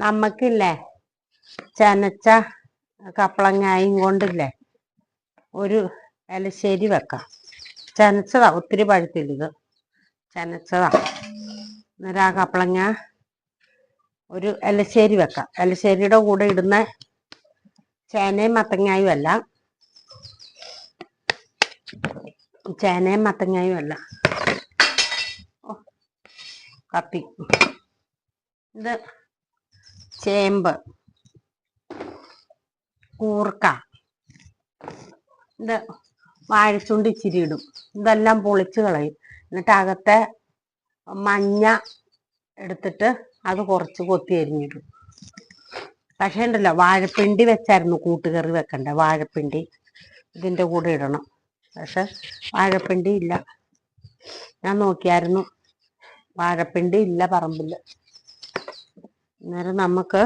നമ്മക്കില്ലേ? ചനച്ച കപ്പളങ്ങായും കൊണ്ടില്ലേ? ഒരു എലശ്ശേരി വെക്കാം. ചനച്ചതാ ഒത്തിരി പഴുത്തില്ല ഇത്. ചെനച്ചതാ. അന്നേരം ആ കപ്പളങ്ങ ഒരു എലശ്ശേരി വെക്കാം. എലശ്ശേരിയുടെ കൂടെ ഇടുന്ന ചേനയും മത്തങ്ങായും അല്ല ചേനയും മത്തങ്ങായും അല്ല കത്തി. ഇത് ചേമ്പ് കൂർക്ക ഇത് വാഴച്ചുണ്ട് ഇച്ചിരി ഇടും ഇതെല്ലാം പൊളിച്ച് കളയും. എന്നിട്ട് അകത്തെ മഞ്ഞ എടുത്തിട്ട് അത് കുറച്ച് കൊത്തി അരിഞ്ഞിടും. പക്ഷേ ഉണ്ടല്ലോ വാഴപ്പിണ്ടി വെച്ചായിരുന്നു കൂട്ടുകറി വെക്കണ്ടേ? വാഴപ്പിണ്ടി ഇതിന്റെ കൂടെ ഇടണം. പക്ഷെ വാഴപ്പിണ്ടി ഇല്ല. ഞാൻ നോക്കിയായിരുന്നു. വാഴപ്പിണ്ടി ഇല്ല പറമ്പിൽ അന്നേരം നമുക്ക്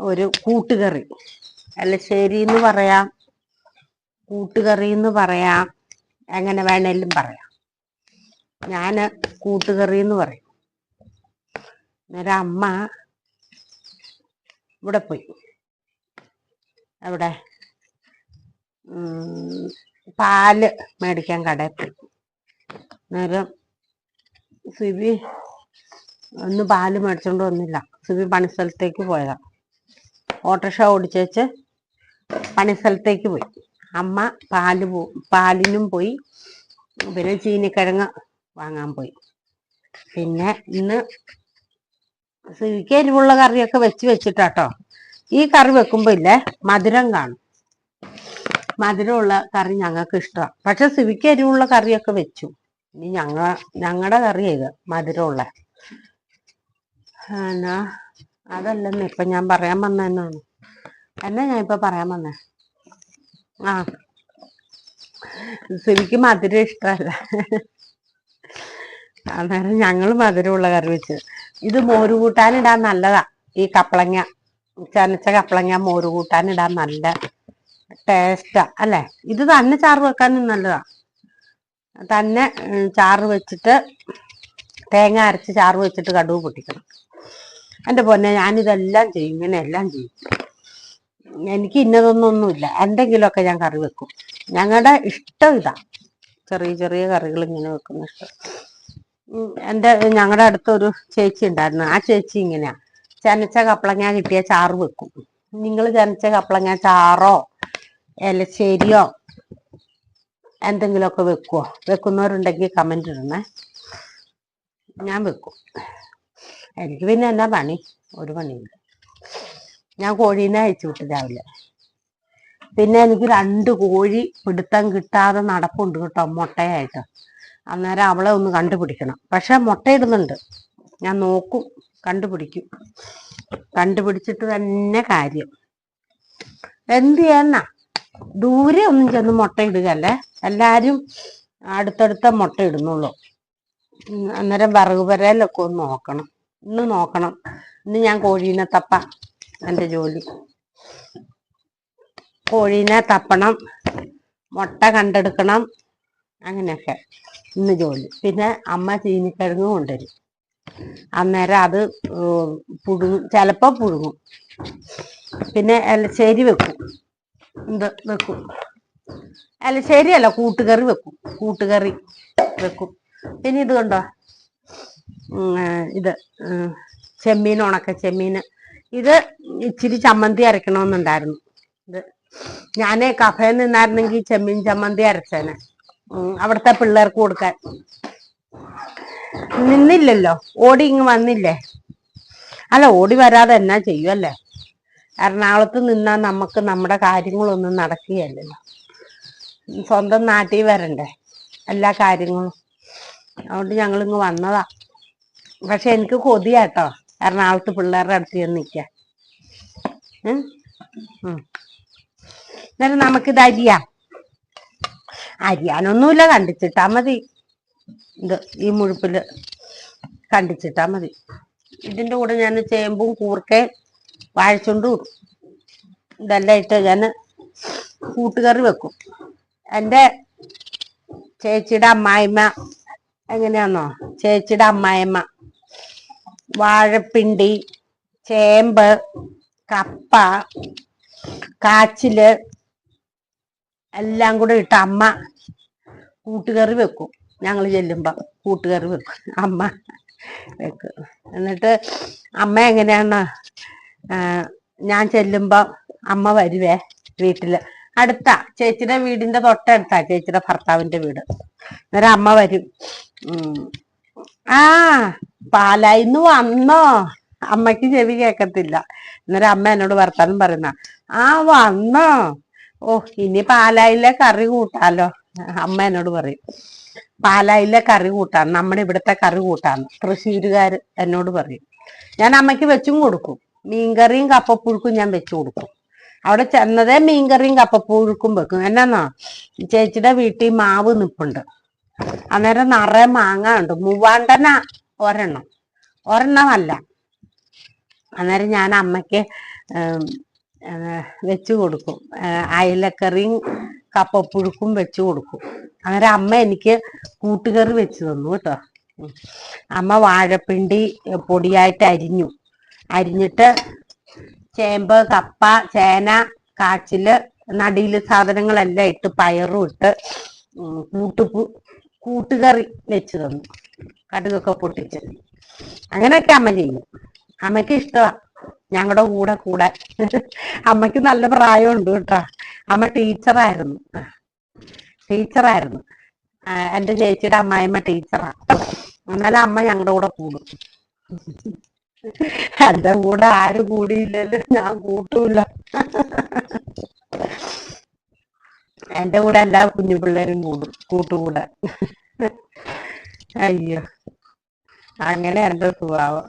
ഒരു കൂട്ടുകറി. എലശ്ശേരി എന്ന് പറയാം കൂട്ടുകറി എന്ന് പറയാം എങ്ങനെ വേണേലും പറയാം. ഞാൻ കൂട്ടുകറി എന്ന് പറയും. അന്നേരം അമ്മ ഇവിടെ പോയി. അവിടെ പാൽ മേടിക്കാൻ കടയിൽ പോയി. അന്നേരം സിബി ഒന്ന് പാൽ മേടിച്ചോണ്ട് വന്നില്ല. സുബി പണിസ്ഥലത്തേക്ക് പോയതാ. ഓട്ടോറിക്ഷ ഓടിച്ചേച്ച് പണിസ്ഥലത്തേക്ക് പോയി. അമ്മ പാൽ പോ പാലിനും പോയി. പിന്നെ ചീനിക്കിഴങ്ങ് വാങ്ങാൻ പോയി. പിന്നെ ഇന്ന് സുബിക്ക് എരിവുള്ള കറിയൊക്കെ വെച്ച് വെച്ചിട്ടാട്ടോ. ഈ കറി വെക്കുമ്പോ ഇല്ലേ മധുരം കാണും. മധുരമുള്ള കറി ഞങ്ങൾക്ക് ഇഷ്ടമാണ് പക്ഷെ സിവിക്ക് എരിവുള്ള കറിയൊക്കെ വെച്ചു. ഇനി ഞങ്ങ ഞങ്ങളുടെ കറി ചെയ്ത് മധുരമുള്ള. എന്നാ? അതല്ലെന്ന് ഇപ്പൊ ഞാൻ പറയാൻ വന്നെന്നാണ് എന്നാ ഞാൻ ഇപ്പൊ പറയാൻ വന്നേ? ആ. സിവിക്ക് മധുരം ഇഷ്ടമല്ല. അന്നേരം ഞങ്ങൾ മധുരമുള്ള കറി വെച്ച്. ഇത് മോര് കൂട്ടാനിടാൻ നല്ലതാ. ഈ കപ്പളങ്ങ ചനച്ച കപ്പളങ്ങ മോര് കൂട്ടാനിടാൻ നല്ല ടേസ്റ്റാ അല്ലേ? ഇത് തന്നെ ചാറ് വെക്കാനും നല്ലതാ. തന്നെ ചാറ് വെച്ചിട്ട് തേങ്ങ അരച്ച് ചാറ് വെച്ചിട്ട് കടുവ് പൊട്ടിക്കണം. എന്റെ പൊന്നെ ഞാനിതെല്ലാം ചെയ്യും ഇങ്ങനെ എല്ലാം ചെയ്യും. എനിക്ക് ഇന്നതൊന്നൊന്നുമില്ല. എന്തെങ്കിലുമൊക്കെ ഞാൻ കറി വെക്കും. ഞങ്ങളുടെ ഇഷ്ടം ഇതാ. ചെറിയ ചെറിയ കറികൾ ഇങ്ങനെ വെക്കുന്ന ഇഷ്ടം. എന്റെ ഞങ്ങളുടെ അടുത്തൊരു ചേച്ചി ഉണ്ടായിരുന്നു. ആ ചേച്ചി ഇങ്ങനെയാ. ചനച്ച കപ്പളങ്ങ കിട്ടിയ ചാറ് വെക്കും. നിങ്ങൾ ചനച്ച കപ്പളങ്ങ ചാറോ എലശ്ശേരിയോ എന്തെങ്കിലുമൊക്കെ വെക്കുവോ? വെക്കുന്നവരുണ്ടെങ്കിൽ കമന്റ് ഇടണേ. ഞാൻ വെക്കും. എനിക്ക് പിന്നെ എന്നാ പണി? ഒരു പണിയില്ല. ഞാൻ കോഴീനെ അയച്ചു വിട്ടു രാവിലെ. പിന്നെ എനിക്ക് രണ്ട് കോഴി പിടുത്തം കിട്ടാതെ നടപ്പുണ്ട് കേട്ടോ മുട്ടയായിട്ട്. അന്നേരം അവളെ ഒന്ന് കണ്ടുപിടിക്കണം. പക്ഷെ മുട്ടയിടുന്നുണ്ട്. ഞാൻ നോക്കും കണ്ടുപിടിക്കും. കണ്ടുപിടിച്ചിട്ട് തന്നെ കാര്യം. എന്ത് ചെയ്യാന്നാ ദൂരെ ഒന്നും ചെന്ന് മുട്ട ഇടുകയല്ലേ എല്ലാരും അടുത്തടുത്ത മുട്ട ഇടുന്നുള്ളൂ ഉം, അന്നേരം വിറക് പുരയിലൊക്കെ ഒന്ന് നോക്കണം. ഇന്ന് നോക്കണം. ഇന്ന് ഞാൻ കോഴീനെ തപ്പ. എന്റെ ജോലി. കോഴീനെ തപ്പണം. മുട്ട കണ്ടെടുക്കണം. അങ്ങനെയൊക്കെ. ഇന്ന് ജോലി. പിന്നെ അമ്മ ചീനിക്കിഴങ്ങ് കൊണ്ടുവരും. അന്നേരം അത് പുഴുങ്ങും. ചിലപ്പോൾ പുഴുങ്ങും. പിന്നെ എലശ്ശേരി വെക്കും. എന്ത് വെക്കും? എലശ്ശേരി അല്ല കൂട്ടുകറി വെക്കും. കൂട്ടുകറി വെക്കും. പിന്നെ ഇത് കണ്ടോ? ഇത് ചെമ്മീൻ ഉണക്ക ചെമ്മീൻ. ഇത് ഇച്ചിരി ചമ്മന്തി അരക്കണമെന്നുണ്ടായിരുന്നു. ഇത് ഞാൻ കഫയിൽ നിന്നായിരുന്നെങ്കിൽ ചെമ്മീൻ ചമ്മന്തി അരച്ചേനെ. അവിടുത്തെ പിള്ളേർക്ക് കൊടുക്കാൻ. നിന്നില്ലല്ലോ. ഓടി ഇങ്ങ് വന്നില്ലേ? അല്ല ഓടി വരാതെ എന്നാ ചെയ്യുമല്ലേ എറണാകുളത്ത് നിന്നാൽ നമുക്ക് നമ്മുടെ കാര്യങ്ങളൊന്നും നടക്കുകയല്ലല്ലോ. സ്വന്തം നാട്ടിൽ വരണ്ടേ എല്ലാ കാര്യങ്ങളും? അതുകൊണ്ട് ഞങ്ങളിങ്ങ് വന്നതാ. പക്ഷെ എനിക്ക് കൊതിയാട്ടോ. എറണാകുളത്ത് പിള്ളേരുടെ അടുത്ത് ചെന്ന്. ഉം. എന്നാലും നമുക്കിത് അരിയാ. അരിയാനൊന്നുമില്ല കണ്ടിച്ചിട്ടാ മതി. ഇത് ഈ മുഴുപ്പിൽ കണ്ടിച്ചിട്ടാ മതി. ഇതിന്റെ കൂടെ ഞാൻ ചേമ്പും കൂർക്കയും വാഴച്ചുണ്ടും ഇടും. ഇതെല്ലാം ഇട്ട് ഞാൻ കൂട്ടുകറി വെക്കും. എന്റെ ചേച്ചിയുടെ അമ്മായിമ്മ എങ്ങനെയാന്നോ? ചേച്ചിയുടെ അമ്മായിമ്മ. വാഴപ്പിണ്ടി ചേമ്പ് കപ്പ കാച്ചിൽ എല്ലാം കൂടെ ഇട്ട് അമ്മ കൂട്ടുകറി വെക്കും. ഞങ്ങൾ ചെല്ലുമ്പോൾ കൂട്ടുകറി വെക്കും. അമ്മ വെക്കും. എന്നിട്ട് അമ്മ എങ്ങനെയാണ്? ഞാൻ ചെല്ലുമ്പോൾ അമ്മ വരുവേ വീട്ടിൽ അടുത്ത ചേച്ചിയുടെ വീടിന്റെ തൊട്ടടുത്താ ചേച്ചിയുടെ ഭർത്താവിന്റെ വീട്. അന്നേരം അമ്മ വരും. ആ പാലായിന്ന് വന്നോ? അമ്മയ്ക്ക് ചെവി കേക്കത്തില്ല. അന്നേരം അമ്മ എന്നോട് വർത്താനം പറയുന്ന ആ വന്നോ? ഓ ഇനി പാലായില്ല കറി കൂട്ടാലോ? അമ്മ എന്നോട് പറയും. പാലായില്ല കറി കൂട്ടാൻ നമ്മുടെ ഇവിടുത്തെ കറി കൂട്ടാന്ന് തൃശ്ശൂരുകാർ എന്നോട് പറയും. ഞാൻ അമ്മയ്ക്ക് വെച്ചും കൊടുക്കും. മീൻകറിയും കപ്പപ്പുഴുക്കും ഞാൻ വെച്ചു കൊടുക്കും. അവിടെ ചെന്നതേ മീൻകറിയും കപ്പപ്പുഴുക്കും വെക്കും. എന്നാന്നോ? ചേച്ചിയുടെ വീട്ടിൽ മാവ് നിപ്പുണ്ട്. അന്നേരം നിറയെ മാങ്ങ ഉണ്ട് മൂവാണ്ടന ഒരെണ്ണം. ഒരെണ്ണമല്ല. അന്നേരം ഞാൻ അമ്മയ്ക്ക് വെച്ചു കൊടുക്കും. അയലക്കറിയും കപ്പപ്പുഴുക്കും വെച്ചു കൊടുക്കും. അന്നേരം അമ്മ എനിക്ക് കൂട്ടുകറി വെച്ച് തന്നു കേട്ടോ. അമ്മ വാഴപ്പിണ്ടി പൊടിയായിട്ട് അരിഞ്ഞു. അരിഞ്ഞിട്ട് ചേമ്പ് കപ്പ ചേന കാച്ചിൽ നടിയിൽ സാധനങ്ങളെല്ലാം ഇട്ട് പയറും ഇട്ട് കൂട്ടുപു കൂട്ടുകറി വെച്ച് തന്നു. കടുകൊക്കെ പൊട്ടിച്ച്. അങ്ങനെയൊക്കെ അമ്മ ചെയ്യും. അമ്മയ്ക്ക് ഇഷ്ടമാ ഞങ്ങളുടെ കൂടെ കൂടെ. അമ്മയ്ക്ക് നല്ല പ്രായമുണ്ട് കേട്ടോ. അമ്മ ടീച്ചറായിരുന്നു. ടീച്ചറായിരുന്നു. എന്റെ ചേച്ചിയുടെ അമ്മായിമ്മ ടീച്ചറാ. എന്നാലും അമ്മ ഞങ്ങളുടെ കൂടെ കൂടും. എന്റെ കൂടെ ആരും കൂടിയില്ലല്ലോ ഞാൻ കൂട്ടൂല. എന്റെ കൂടെ എല്ലാ കുഞ്ഞു പിള്ളേരും കൂടും കൂട്ടുകൂടെ. അയ്യോ. അങ്ങനെ എന്റെ സ്വഭാവം